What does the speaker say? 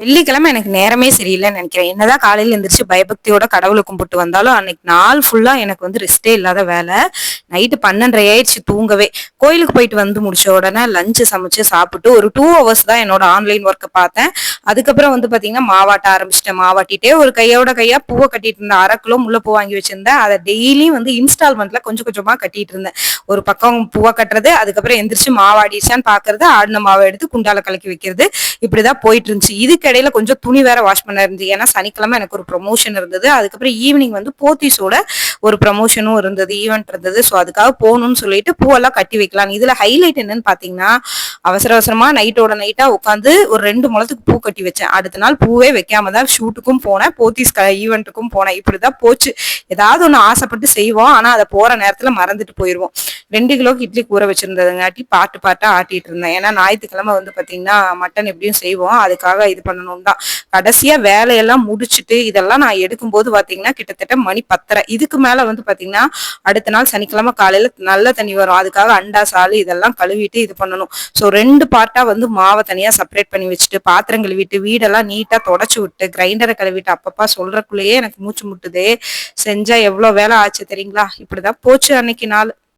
வெள்ளிக்கிழமை எனக்கு நேரமே சரியில்லைன்னு நினைக்கிறேன். என்னதான் காலையில எந்திரிச்சு பயபக்தியோட கடவுளை கும்பிட்டு வந்தாலும் அன்னைக்கு நாள் ஃபுல்லா எனக்கு வந்து ரெஸ்டே இல்லாத வேலை. நைட்டு பன்னெண்டரை ஆயிடுச்சு தூங்கவே. கோயிலுக்கு போயிட்டு வந்து முடிச்ச உடனே லஞ்சு சமைச்சு சாப்பிட்டு ஒரு டூ ஹவர்ஸ் தான் என்னோட ஆன்லைன் ஒர்க்கை பார்த்தேன். அதுக்கப்புறம் வந்து பாத்தீங்கன்னா மாவாட்ட ஆரம்பிச்சிட்டேன். மாவாட்டிட்டே ஒரு கையோட கையா பூவை கட்டிட்டு இருந்தேன். அரை கிலோ முல்லை வாங்கி வச்சிருந்தேன். அதை டெய்லியும் வந்து இன்ஸ்டால்மெண்ட்ல கொஞ்சம் கொஞ்சமா கட்டிட்டு இருந்தேன். ஒரு பக்கம் பூவை கட்டுறது அதுக்கப்புறம் எந்திரிச்சு மாவாடிச்சான்னு பாக்குறது ஆடின மாவை எடுத்து குண்டால கலக்கி வைக்கிறது. இப்படிதான் போயிட்டு இருந்துச்சு இதுக்கிடையில கொஞ்சம் துணி வேற வாஷ் பண்ண இருந்துச்சு ஏன்னா சனிக்கிழமை எனக்கு ஒரு ப்ரொமோஷன் இருந்தது. அதுக்கப்புறம் ஈவினிங் வந்து போத்தீஸோட ஒரு ப்ரமோஷனும் இருந்தது ஈவெண்ட் இருந்தது. ஸோ அதுக்காக போகணும்னு சொல்லிட்டு பூவெல்லாம் கட்டி வைக்கலாம். இதுல ஹைலைட் என்னன்னு பாத்தீங்கன்னா அவசர அவசரமா நைட்டோட நைட்டா உட்காந்து ஒரு ரெண்டு முளத்துக்கு பூ கட்டி வச்சேன். அடுத்த நாள் பூவே வைக்காம தான் ஷூட்டுக்கும் போனேன். போத்தீஸ் ஈவெண்ட்டுக்கும் போனேன். இப்படிதான் போச்சு. ஏதாவது ஒன்று ஆசைப்பட்டு செய்வோம். ஆனா அதை போற நேரத்துல மறந்துட்டு போயிடுவோம் ரெண்டு கிலோக்கு இட்லி கூற வச்சிருந்ததுங்காட்டி பாட்டு பாட்டாக ஆட்டிட்டு இருந்தேன். ஏன்னா ஞாயிற்றுக்கிழமை வந்து பார்த்தீங்கன்னா மட்டன் எப்படியும் செய்வோம். அதுக்காக இது பண்ணணும் தான். கடைசியாக வேலையெல்லாம் முடிச்சுட்டு இதெல்லாம் நான் எடுக்கும்போது பார்த்தீங்கன்னா கிட்டத்தட்ட மணி பத்தரை. இதுக்கு மேலே வந்து பார்த்தீங்கன்னா அடுத்த நாள் சனிக்கிழமை காலையில் நல்ல தண்ணி வரும். அதுக்காக அண்டா சாலு இதெல்லாம் கழுவிட்டு இது பண்ணணும். ஸோ ரெண்டு பார்ட்டாக வந்து மாவை தனியாக செப்பரேட் பண்ணி வச்சுட்டு பாத்திரம் கழுவிட்டு வீடெல்லாம் நீட்டாக தொடச்சி விட்டு கிரைண்டரை கழுவிட்டு அப்பப்பா சொல்கிறக்குள்ளேயே எனக்கு மூச்சு முட்டுதே. செஞ்சால் எவ்வளோ வேலை ஆச்சு தெரியுங்களா? இப்படிதான் போச்சு அன்னைக்கு நாள்.